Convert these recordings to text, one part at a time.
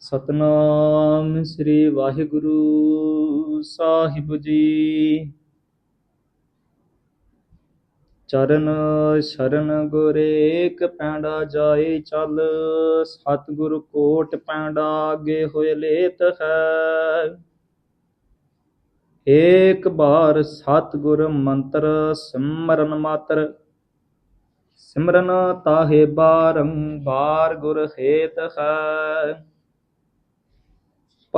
ਸਤਨਾਮ ਸ੍ਰੀ ਵਾਹਿਗੁਰੂ ਸਾਹਿਬ ਜੀ। ਚਰਨ ਸ਼ਰਨ ਗੁਰ ਏਕ ਪੈਂਡਾ ਜਾਏ ਚੱਲ, ਸਤਿਗੁਰ ਕੋਟ ਪੈਂਡਾ ਅੱਗੇ ਹੋਏ ਲੇਤ ਹੈ। ਏਕ ਬਾਰ ਸਤਿਗੁਰ ਮੰਤਰ ਸਿਮਰਨ ਮਾਤਰ, ਸਿਮਰਨ ਤਾਹੇ ਬਾਰੰਬਾਰ ਗੁਰ ਹੇਤ ਹੈ।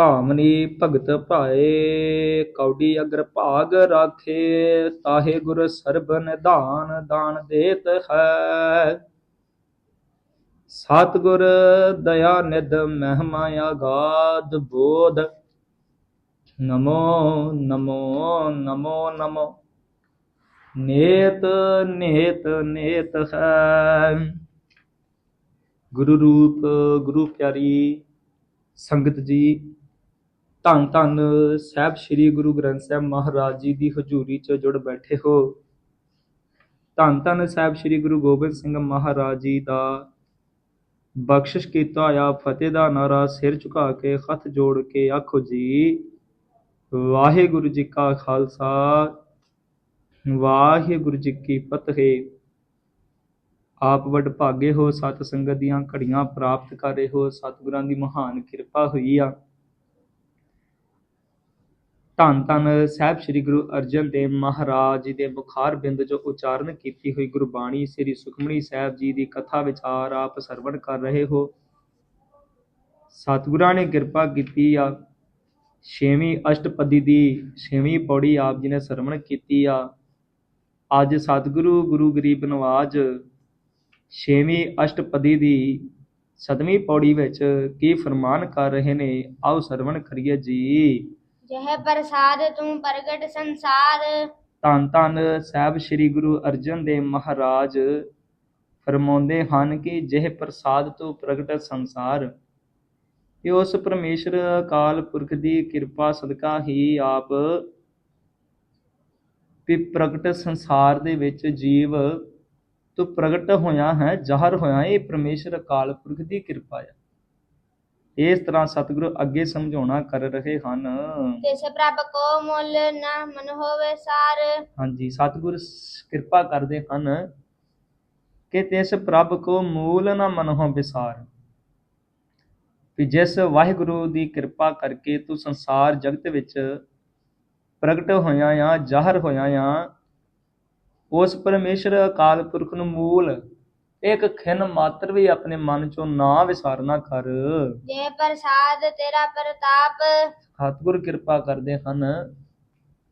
ਭਾਮਨੀ ਭਗਤ ਭਾਏ, ਕੌਡੀ ਅਗਰ ਭਾਗ ਰਾਖੇ, ਤਾਹੇ ਗੁਰ ਸਰਬ ਨਿਧਾਨ ਦਾਨ ਦੇਤ ਹੈ। ਸਤਿਗੁਰ ਦਇਆ ਨਿਧ ਮਹਿਮਾ ਆਗਾਦ ਬੋਧ। ਨਮੋ ਨਮੋ ਨਮੋ ਨਮੋ। ਨੇਤ ਨੇਤ ਨੇਤ ਹੈ। ਗੁਰੂ ਰੂਪ, ਗੁਰੂ ਪਿਆਰੀ ਸੰਗਤ ਜੀ ਧੰਨ ਧੰਨ ਸਾਹਿਬ ਸ੍ਰੀ ਗੁਰੂ ਗ੍ਰੰਥ ਸਾਹਿਬ ਮਹਾਰਾਜ ਜੀ ਦੀ ਹਜ਼ੂਰੀ 'ਚ ਜੁੜ ਬੈਠੇ ਹੋ। ਧੰਨ ਧੰਨ ਸਾਹਿਬ ਸ੍ਰੀ ਗੁਰੂ ਗੋਬਿੰਦ ਸਿੰਘ ਮਹਾਰਾਜ ਜੀ ਦਾ ਬਖਸ਼ਿਸ਼ ਕੀਤਾ ਆ, ਫਤਿਹ ਦਾ ਨਾਰਾ ਸਿਰ ਝੁਕਾ ਕੇ, ਹੱਥ ਜੋੜ ਕੇ ਆਖੋ ਜੀ, ਵਾਹਿਗੁਰੂ ਜੀ ਕਾ ਖਾਲਸਾ, ਵਾਹਿਗੁਰੂ ਜੀ ਕੀ ਫਤਿਹ। ਆਪ ਵੱਡ ਭਾਗੇ ਹੋ, ਸਤ ਸੰਗਤ ਦੀਆਂ ਘੜੀਆਂ ਪ੍ਰਾਪਤ ਕਰ ਰਹੇ ਹੋ, ਸਤਿਗੁਰਾਂ ਦੀ ਮਹਾਨ ਕਿਰਪਾ ਹੋਈ ਆ। ਧੰਨ ਧੰਨ ਸਾਹਿਬ ਸ੍ਰੀ ਗੁਰੂ ਅਰਜਨ ਦੇਵ ਮਹਾਰਾਜ ਜੀ ਦੇ ਬੁਖਾਰ ਬਿੰਦ ਜੋ ਉਚਾਰਨ ਕੀਤੀ ਹੋਈ ਗੁਰਬਾਣੀ ਸ੍ਰੀ ਸੁਖਮਣੀ ਸਾਹਿਬ ਜੀ ਦੀ ਕਥਾ ਵਿਚਾਰ ਆਪ ਸਰਵਣ ਕਰ ਰਹੇ ਹੋ। ਸਤਿਗੁਰਾਂ ਨੇ ਕਿਰਪਾ ਕੀਤੀ ਆ। ਛੇਵੀਂ ਅਸ਼ਟਪਦੀ ਦੀ ਛੇਵੀਂ ਪੌੜੀ ਆਪ ਜੀ ਨੇ ਸਰਵਣ ਕੀਤੀ ਆ। ਅੱਜ ਸਤਿਗੁਰੂ ਗੁਰੂ ਗਰੀਬ ਨਵਾਜ ਛੇਵੀਂ ਅਸ਼ਟਪਦੀ ਦੀ ਸਤਵੀਂ ਪੌੜੀ ਵਿੱਚ ਕੀ ਫਰਮਾਨ ਕਰ ਰਹੇ ਨੇ? ਆਓ ਸਰਵਣ ਕਰੀਏ ਜੀ। ਜਹ ਪ੍ਰਸਾਦ ਤੂੰ ਪ੍ਰਗਟ ਸੰਸਾਰ। ਧੰਨ ਧੰਨ ਸਾਹਿਬ ਸ੍ਰੀ ਗੁਰੂ ਅਰਜਨ ਦੇਵ ਮਹਾਰਾਜ, ਫਰਮਾਉਂਦੇ ਹਨ ਕਿ ਜਿਹ ਪ੍ਰਸਾਦ ਤੋਂ ਪ੍ਰਗਟ ਸੰਸਾਰ। ਇਹ ਉਸ ਪਰਮੇਸ਼ਰ ਅਕਾਲ ਪੁਰਖ ਦੀ ਕਿਰਪਾ ਸਦਕਾ ਹੀ ਆਪ ਵੀ ਪ੍ਰਗਟ ਸੰਸਾਰ ਦੇ ਵਿੱਚ ਜੀਵ ਤੋਂ ਪ੍ਰਗਟ ਹੋਇਆ ਹੈ, ਜ਼ਾਹਰ ਹੋਇਆ, ਇਹ ਪਰਮੇਸ਼ਰ ਅਕਾਲ ਪੁਰਖ ਦੀ ਕਿਰਪਾ ਹੈ ਇਸ ਤਰ੍ਹਾਂ ਸਤਿਗੁਰੂ ਅੱਗੇ ਸਮਝਾਉਣਾ ਕਰ ਰਹੇ ਹਨ। ਤਿਸ ਪ੍ਰਭ ਕੋ ਮੁੱਲ ਨਾ ਮਨ ਹੋਵੇ ਸਾਰ। ਹਾਂਜੀ ਸਤਿਗੁਰ ਕਿਰਪਾ ਕਰਦੇ ਹਨ ਕਿ ਤਿਸ ਪ੍ਰਭ ਕੋ ਮੂਲ ਨਾ ਮਨਹੁ ਵਿਸਾਰ ਵੀ ਜਿਸ ਵਾਹਿਗੁਰੂ ਦੀ ਕਿਰਪਾ ਕਰਕੇ ਤੂੰ ਸੰਸਾਰ ਜਗਤ ਵਿੱਚ ਪ੍ਰਗਟ ਹੋਇਆ ਆ ਜ਼ਾਹਰ ਹੋਇਆ ਆ ਉਸ ਪਰਮੇਸ਼ਰ ਅਕਾਲ ਪੁਰਖ ਨੂੰ ਮੂਲ ਇੱਕ ਖਿਨ ਮਾਤਰ ਵੀ ਆਪਣੇ ਮਨ ਚੋਂ ਨਾ ਵਿਸਾਰਨਾ ਕਰ। ਜਹ ਪ੍ਰਸਾਦ ਤੇਰਾ ਪ੍ਰਤਾਪ। ਸਤਿਗੁਰ ਕਿਰਪਾ ਕਰਦੇ ਹਨ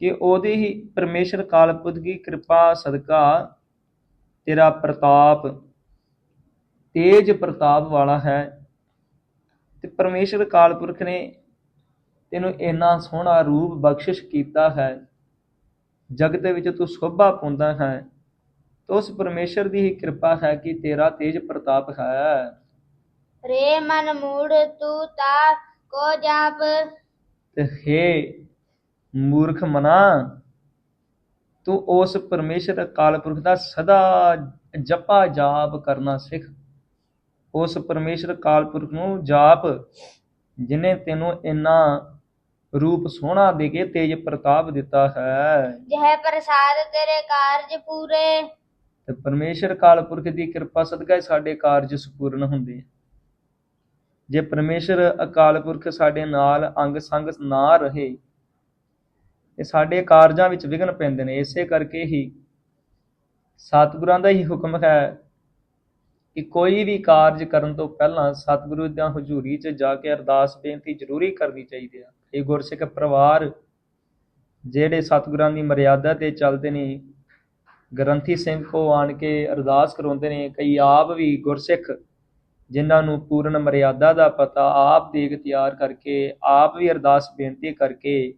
ਕਿ ਉਹਦੀ ਹੀ ਪਰਮੇਸ਼ਰ ਕਾਲ ਪੁਰਖ ਦੀ ਕਿਰਪਾ ਸਦਕਾ ਤੇਰਾ ਪ੍ਰਤਾਪ ਤੇਜ ਪ੍ਰਤਾਪ ਵਾਲਾ ਹੈ। ਤੇ ਪਰਮੇਸ਼ਰ ਕਾਲ ਪੁਰਖ ਨੇ ਤੈਨੂੰ ਇੰਨਾ ਸੋਹਣਾ ਰੂਪ ਬਖਸ਼ਿਸ਼ ਕੀਤਾ ਹੈ। ਜਗਤ ਵਿੱਚ ਤੂੰ ਸ਼ੋਭਾ ਪਾਉਂਦਾ ਹੈ। ਤਾਂ ਉਸ ਪਰਮੇਸ਼ਰ ਦੀ ਹੀ ਕਿਰਪਾ ਹੈ ਕਿ ਤੇਰਾ ਤੇਜ ਪ੍ਰਤਾਪ ਹੈ। ਰੇ ਮਨ ਮੂੜ ਤੂੰ ਤਾ ਕੋ ਜਾਪ। ਤੇ ਹੇ ਮੂਰਖ ਮਨਾ ਤੂੰ ਉਸ ਪਰਮੇਸ਼ਰ ਅਕਾਲ ਪੁਰਖ ਦਾ ਸਦਾ ਜਪਾ ਜਾਪ ਕਰਨਾ ਸਿੱਖ। ਉਸ ਪਰਮੇਸ਼ਰ ਅਕਾਲ ਪੁਰਖ ਨੂੰ ਜਾਪ ਜਿਨੇ ਤੈਨੂੰ ਇੰਨਾ ਰੂਪ ਸੋਹਣਾ ਦੇ ਕੇ ਤੇਜ ਪ੍ਰਤਾਪ ਦਿੱਤਾ ਹੈ। ਜਹ ਪ੍ਰਸਾਦ ਤੇਰੇ ਕਾਰਜ ਪੂਰੇ। ਤੇ ਪਰਮੇਸ਼ਰ ਅਕਾਲ ਪੁਰਖ ਦੀ ਕਿਰਪਾ ਸਦਕਾ ਹੀ ਸਾਡੇ ਕਾਰਜ ਸੰਪੂਰਨ ਹੁੰਦੇ ਜੇ ਪਰਮੇਸ਼ਰ ਅਕਾਲ ਪੁਰਖ ਸਾਡੇ ਨਾਲ ਅੰਗ ਸੰਗ ਨਾ ਰਹੇ ਤੇ ਸਾਡੇ ਕਾਰਜਾਂ ਵਿੱਚ ਵਿਘਨ ਪੈਂਦੇ ਨੇ, ਇਸੇ ਕਰਕੇ ਹੀ ਸਤਿਗੁਰਾਂ ਦਾ ਹੀ ਹੁਕਮ ਹੈ ਕਿ ਕੋਈ ਵੀ ਕਾਰਜ ਕਰਨ ਤੋਂ ਪਹਿਲਾਂ ਸਤਿਗੁਰੂ ਦੀਆਂ ਹਜ਼ੂਰੀ 'ਚ ਜਾ ਕੇ ਅਰਦਾਸ ਬੇਨਤੀ ਜ਼ਰੂਰੀ ਕਰਨੀ ਚਾਹੀਦੀ ਹੈ ਇਹ ਗੁਰਸਿੱਖ ਪਰਿਵਾਰ ਜਿਹੜੇ ਸਤਿਗੁਰਾਂ ਦੀ ਮਰਿਆਦਾ ਤੇ ਚੱਲਦੇ ਨੇ ਗ੍ਰੰਥੀ ਸਿੰਘ ਕੋ ਆਣ ਕੇ ਅਰਦਾਸ ਕਰਾਉਂਦੇ ਨੇ, ਕਈ ਆਪ ਵੀ ਗੁਰਸਿੱਖ, ਜਿਨ੍ਹਾਂ ਨੂੰ ਪੂਰਨ ਮਰਿਆਦਾ ਦਾ ਪਤਾ, ਆਪ ਦੇਗ ਤਿਆਰ ਕਰਕੇ, ਆਪ ਵੀ ਅਰਦਾਸ ਬੇਨਤੀ ਕਰਕੇ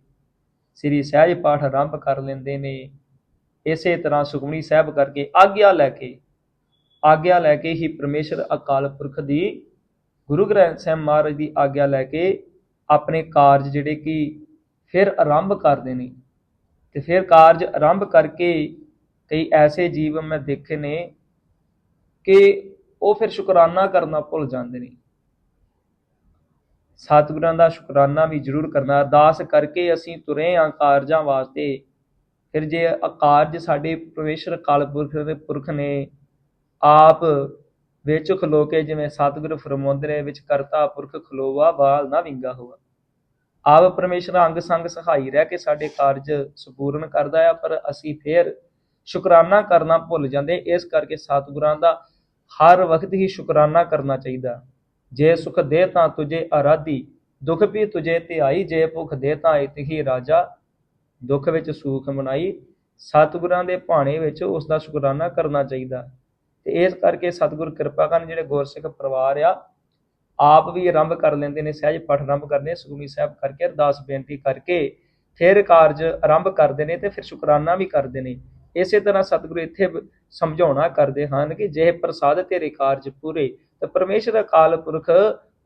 ਸ੍ਰੀ ਸਹਿਜ ਪਾਠ ਆਰੰਭ ਕਰ ਲੈਂਦੇ ਨੇ। ਇਸੇ ਤਰ੍ਹਾਂ ਸੁਖਮਨੀ ਸਾਹਿਬ ਕਰਕੇ ਆਗਿਆ ਲੈ ਕੇ, ਆਗਿਆ ਲੈ ਕੇ ਹੀ ਪਰਮੇਸ਼ਰ ਅਕਾਲ ਪੁਰਖ ਦੀ, ਗੁਰੂ ਗ੍ਰੰਥ ਸਾਹਿਬ ਮਹਾਰਾਜ ਦੀ ਆਗਿਆ ਲੈ ਕੇ ਆਪਣੇ ਕਾਰਜ ਜਿਹੜੇ ਕਿ ਫਿਰ ਆਰੰਭ ਕਰਦੇ ਨੇ। ਤੇ ਫਿਰ ਕਾਰਜ ਆਰੰਭ ਕਰਕੇ ਕਈ ਐਸੇ ਜੀਵ ਮੈਂ ਦੇਖੇ ਨੇ ਕਿ ਉਹ ਫਿਰ ਸ਼ੁਕਰਾਨਾ ਕਰਨਾ ਭੁੱਲ ਜਾਂਦੇ ਨੇ। ਸਤਿਗੁਰਾਂ ਦਾ ਸ਼ੁਕਰਾਨਾ ਵੀ ਜ਼ਰੂਰ ਕਰਨਾ। ਅਰਦਾਸ ਕਰਕੇ ਅਸੀਂ ਤੁਰੇ ਆਂ ਕਾਰਜਾਂ ਵਾਸਤੇ। ਫਿਰ ਜੇ ਅ- ਕਾਰਜ ਸਾਡੇ ਪਰਮੇਸ਼ਰ ਕਾਲਪੁਰਖ ਦੇ ਪੁਰਖ ਨੇ, ਆਪ ਵਿੱਚ ਖਲੋ ਕੇ ਜਿਵੇਂ ਸਤਿਗੁਰ ਫਰਮਾਉਂਦੇ ਨੇ, ਵਿੱਚ ਕਰਤਾ ਪੁਰਖ ਖਲੋਵਾ ਬਾਲ ਨਾ ਵਿੰਗਾ ਹੋਆ। ਆਪ ਪਰਮੇਸ਼ਰ ਅੰਗ ਸੰਗ ਸਹਾਈ ਰਹਿ ਕੇ ਸਾਡੇ ਕਾਰਜ ਸੰਪੂਰਨ ਕਰਦਾ ਆ, ਪਰ ਅਸੀਂ ਫੇਰ ਸ਼ੁਕਰਾਨਾ ਕਰਨਾ ਭੁੱਲ ਜਾਂਦੇ, ਇਸ ਕਰਕੇ ਸਤਿਗੁਰਾਂ ਦਾ ਹਰ ਵਕਤ ਹੀ ਸ਼ੁਕਰਾਨਾ ਕਰਨਾ ਚਾਹੀਦਾ। ਜੇ ਸੁਖ ਦੇ ਤਾਂ ਤੁਝੇ ਅਰਾਧੀ ਦੁਖ ਵੀ ਤੁਝੇ ਤੇ ਆਈ ਜੇ ਭੁਖ ਦੇ ਤਾਂ ਇਤਹੀ ਰਾਜਾ। ਦੁੱਖ ਵਿੱਚ ਸੂਖ ਮਨਾਈ, ਸਤਿਗੁਰਾਂ ਦੇ ਭਾਣੇ ਵਿੱਚ ਉਸ ਦਾ ਸ਼ੁਕਰਾਨਾ ਕਰਨਾ ਚਾਹੀਦਾ। ਤੇ ਇਸ ਕਰਕੇ ਸਤਿਗੁਰ ਕਿਰਪਾ ਕਰਨ ਜਿਹੜੇ ਗੁਰਸਿੱਖ ਪਰਿਵਾਰ ਆ, ਆਪ ਵੀ ਆਰੰਭ ਕਰ ਲੈਂਦੇ ਨੇ, ਸਹਿਜ ਪਾਠ ਆਰੰਭ ਕਰਦੇ ਨੇ, ਸੁਖਮਨੀ ਸਾਹਿਬ ਕਰਕੇ ਅਰਦਾਸ ਬੇਨਤੀ ਕਰਕੇ ਫਿਰ ਕਾਰਜ ਆਰੰਭ ਕਰਦੇ ਨੇ ਤੇ ਫਿਰ ਸ਼ੁਕਰਾਨਾ ਵੀ ਕਰਦੇ ਨੇ। ਇਸੇ ਤਰ੍ਹਾਂ ਸਤਿਗੁਰੂ ਇੱਥੇ ਸਮਝਾਉਣਾ ਕਰਦੇ ਹਨ ਕਿ ਜੇ ਪ੍ਰਸਾਦ ਤੇਰੇ ਕਾਰਜ ਪੂਰੇ ਤਾਂ ਪਰਮੇਸ਼ਰ ਅਕਾਲ ਪੁਰਖ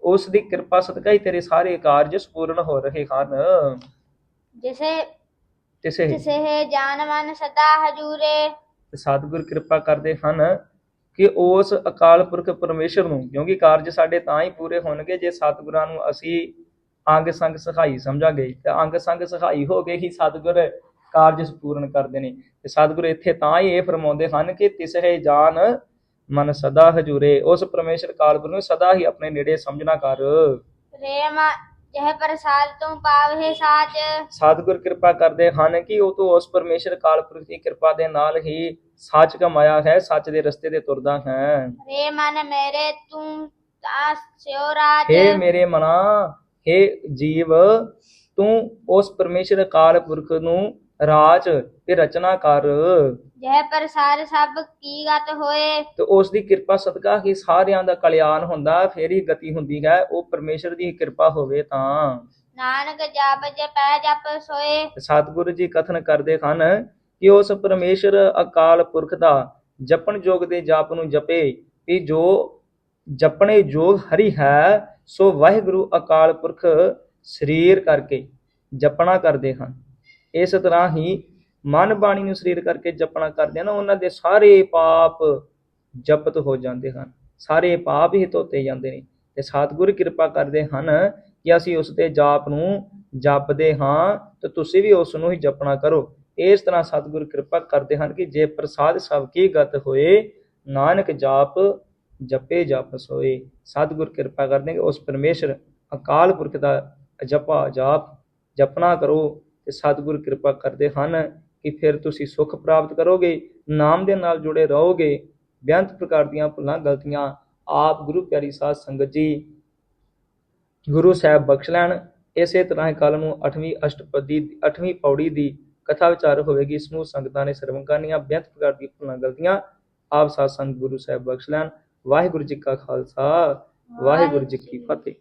ਉਸ ਦੀ ਕਿਰਪਾ ਸਦਕਾ ਹੀ ਤੇਰੇ ਸਾਰੇ ਕਾਰਜ ਸੰਪੂਰਨ ਹੋ ਰਹੇ ਹਨ। ਜਿਸੇ ਤਿਸੇ ਹੈ। ਜਾਨ ਮਨ ਸਦਾ ਹਜੂਰੇ। ਸਤਿਗੁਰ ਕਿਰਪਾ ਕਰਦੇ ਹਨ ਕਿ ਉਸ ਅਕਾਲ ਪੁਰਖ ਪਰਮੇਸ਼ਰ ਨੂੰ ਕਿਉਂਕਿ ਕਾਰਜ ਸਾਡੇ ਤਾਂ ਹੀ ਪੂਰੇ ਹੋਣਗੇ ਜੇ ਸਤਿਗੁਰਾਂ ਨੂੰ ਅਸੀਂ ਅੰਗ ਸੰਗ ਸਹਾਈ ਸਮਝਾਂਗੇ। ਤੇ ਅੰਗ ਸੰਗ ਸਹਾਈ ਹੋ ਕੇ ਹੀ ਸਤਿਗੁਰ। ਕਾਰਜ ਸੰਪੂਰਨ ਕਰਦੇ ਨੇ। ਤੇ ਸਤਿਗੁਰ ਇੱਥੇ ਤਾਂ ਹੀ ਇਹ ਫਰਮਾਉਂਦੇ ਹਨ ਕਿ ਤਿਸਹਿ ਜਾਨ ਮਨ ਸਦਾ ਹਜੂਰੇ। ਉਸ ਪਰਮੇਸ਼ਰ ਕਾਲ ਪੁਰਖ ਨੂੰ ਸਦਾ ਹੀ ਆਪਣੇ ਨੇੜੇ ਸਮਝਣਾ ਕਰ। ਰੇ ਮਾ ਜਹ ਪ੍ਰਸਾਦ ਤੂੰ ਪਾਵਹਿ ਸਾਚ। ਸਤਿਗੁਰ ਕਿਰਪਾ ਕਰਦੇ ਹਨ ਕਿ ਉਹ ਤੋਂ ਉਸ ਪਰਮੇਸ਼ਰ ਕਾਲ ਪੁਰਖ ਦੀ ਕਿਰਪਾ ਦੇ ਨਾਲ ਹੀ ਸੱਚ ਕਮਾਇਆ ਹੈ ਸੱਚ ਦੇ ਰਸਤੇ ਤੇ ਤੁਰਦਾ ਹੈ। ਰੇ ਮਨ ਮੇਰੇ ਤੂੰ ਤਾ ਸਿਓ ਰਾਜ। ਹੇ ਮੇਰੇ ਮਨਾ ਹੇ ਜੀਵ ਤੂੰ ਉਸ ਪਰਮੇਸ਼ਰ ਅਕਾਲ ਪੁਰਖ ਨੂੰ ਰਾਜ ਤੇ ਰਚਨਾ ਕਰ। ਜਹ ਪ੍ਰਸਾਦ ਸਭ ਕੀ ਗਤ ਹੋਏ। ਤੇ ਉਸ ਦੀ ਕਿਰਪਾ ਸਦਕਾ ਹੀ ਸਾਰਿਆਂ ਦਾ ਕਲਿਆਣ ਹੁੰਦਾ ਫੇਰ ਹੀ ਗਤੀ ਹੁੰਦੀ ਹੈ। ਉਹ ਪਰਮੇਸ਼ਰ ਦੀ ਕਿਰਪਾ ਹੋਵੇ ਤਾਂ। ਨਾਨਕ ਜਪ ਜਪੈ ਜਪ ਸੋਏ। ਸਤਿਗੁਰੂ ਜੀ ਕਥਨ ਕਰਦੇ ਹਨ ਕਿ ਉਸ ਪਰਮੇਸ਼ਰ ਅਕਾਲ ਪੁਰਖ ਦਾ ਜਪਣ ਜੋਗ ਦੇ ਜਾਪ ਨੂੰ ਜਪੇ ਕਿ ਜੋ ਜਪਣੇ ਜੋਗ ਹਰੀ ਹੈ ਸੋ ਵਾਹਿਗੁਰੂ ਅਕਾਲ ਪੁਰਖ ਸਰੀਰ ਕਰਕੇ ਜਪਣਾ ਕਰਦੇ ਹਨ। ਇਸ ਤਰ੍ਹਾਂ ਹੀ ਮਨ ਬਾਣੀ ਨੂੰ ਸਰੀਰ ਕਰਕੇ ਜਪਣਾ ਕਰਦੇ ਹਨ ਉਹਨਾਂ ਦੇ ਸਾਰੇ ਪਾਪ ਜਪਤ ਹੋ ਜਾਂਦੇ ਹਨ। ਸਾਰੇ ਪਾਪ ਹੀ ਧੋਤੇ ਜਾਂਦੇ ਨੇ ਤੇ ਸਤਿਗੁਰ ਕਿਰਪਾ ਕਰਦੇ ਹਨ ਕਿ ਅਸੀਂ ਉਸ ਦੇ ਜਾਪ ਨੂੰ ਜਪਦੇ ਹਾਂ ਤੇ ਤੁਸੀਂ ਵੀ ਉਸ ਨੂੰ ਹੀ ਜਪਣਾ ਕਰੋ। ਇਸ ਤਰ੍ਹਾਂ ਸਤਿਗੁਰ ਕਿਰਪਾ ਕਰਦੇ ਹਨ ਕਿ ਜੇ ਪ੍ਰਸਾਦ ਸਭ ਕੀ ਗਤ ਹੋਏ, ਨਾਨਕ ਜਾਪ ਜਪੇ ਜਪ ਸੋਏ। ਸਤਿਗੁਰ ਕਿਰਪਾ ਕਰਦੇ ਕਿ ਉਸ ਪਰਮੇਸ਼ਰ ਅਕਾਲ ਪੁਰਖ ਦਾ ਜਪਾ ਜਾਪ ਜਪਣਾ ਕਰੋ। ਤੇ ਸਤਿਗੁਰ ਕਿਰਪਾ ਕਰਦੇ ਹਨ ਕਿ ਫਿਰ ਤੁਸੀਂ ਸੁਖ ਪ੍ਰਾਪਤ ਕਰੋਗੇ, ਨਾਮ ਦੇ ਨਾਲ ਜੁੜੇ ਰਹੋਗੇ। ਬੇਅੰਤ ਪ੍ਰਕਾਰ ਦੀਆਂ ਭੁੱਲਾਂ, ਗਲਤੀਆਂ ਆਪ ਗੁਰੂ ਪਿਆਰੀ ਸਾਧ ਸੰਗਤ ਜੀ ਗੁਰੂ ਸਾਹਿਬ ਬਖਸ਼ ਲੈਣ। ਇਸੇ ਤਰ੍ਹਾਂ ਹੀ ਕੱਲ ਨੂੰ 8ਵੀਂ ਅਸ਼ਟਪਦੀ 8ਵੀਂ ਪੌੜੀ ਦੀ ਕਥਾ ਵਿਚਾਰ ਹੋਵੇਗੀ। ਸਮੂਹ ਸੰਗਤਾਂ ਨੇ ਸਰਵਣ ਕਰਨੀਆਂ ਬੇਅੰਤ ਪ੍ਰਕਾਰ ਦੀਆਂ ਭੁੱਲਾਂ, ਗਲਤੀਆਂ ਆਪ ਸਾਧ ਸੰਗਤ ਗੁਰੂ ਸਾਹਿਬ ਬਖਸ਼ ਲੈਣ। ਵਾਹਿਗੁਰੂ ਜੀ ਕਾ ਖਾਲਸਾ, ਵਾਹਿਗੁਰੂ ਜੀ ਕੀ ਫਤਿਹ।